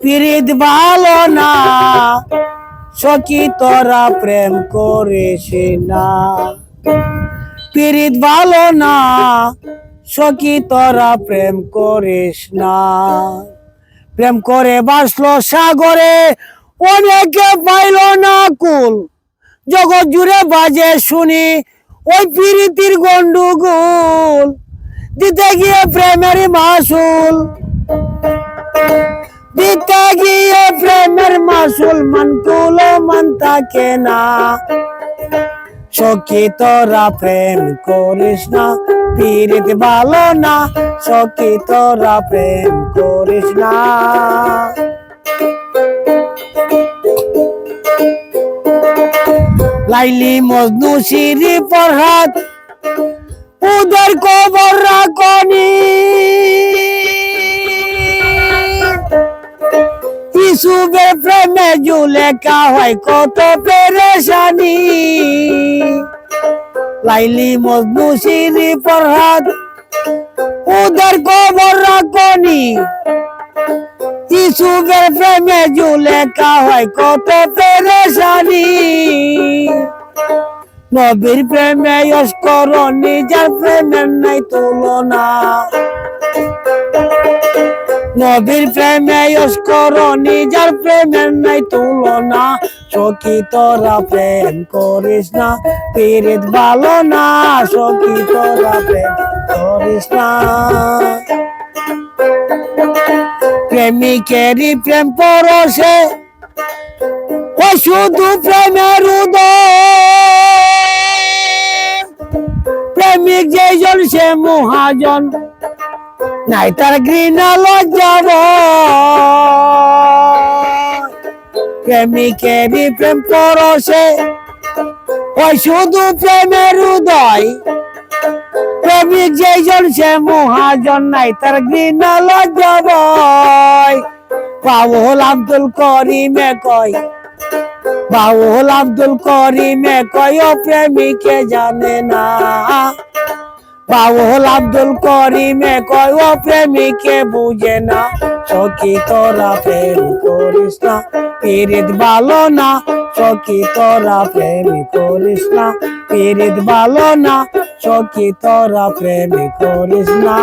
পিরিত ভালো না, সখী তোরা প্রেম করিস না। পিরিত ভালো না, সখী তোরা প্রেম করিস না। প্রেম করে বাসলো সাগরে, অনেকে পাইল না কুল। জগৎ জুড়ে বাজে শুনি, ওই পিরিতির গন্ডুগুল। দিতে গিয়ে প্রেমের মাসুল। দিতে গিয়ে প্রেমের মাসুল মান কুলো মান থাকে না। সখী তোরা প্রেম করিস না পীড়িত ভালো না। সখী তোরা প্রেম করিস না। লাইলি মজনু সিরি পরহাত উদর ইসুবে প্রেমে জুলে হয়, কত পেরেশানি। লাইলি মজনু সিরি পরহাত উদর কবর রাখনি। ইসুবের প্রেমে জুলে হয়, কত পেরেশানি। নবীর প্রেমে যশ করো নিজের প্রেমের নাই তুলনা। নবীর প্রেমে যশ করো নিজের প্রেমের নাই তুলনা। সখী তোরা প্রেম করিস না পীড়িত ভালো না। সখী তোরা প্রেম করিস না। প্রেমিকেরই প্রেম পরশে, ও শুধু প্রেমের উদয়। প্রেমিক যেজন সে মহাজন। নাই তার ঘৃণা লজ্জাব প্রেমিকেরই প্রেম পরশে ওই শুধু প্রেমের উদয়। প্রেমিক যেজন সে মহাজন, নাই তার ঘৃণা লজ্জাব বাবুল আব্দুল করিমে কয়, বাউল আব্দুল করিমে কয় প্রেমিকে জানে না। বাউল আব্দুল করিমে কয়, ও প্রেমিকে বুঝে না, সখী তোরা প্রেম করিস না পীড়িত ভালো না, সখী তোরা প্রেম করিস না পীড়িত ভালো না, সখী তোরা প্রেম করিস না।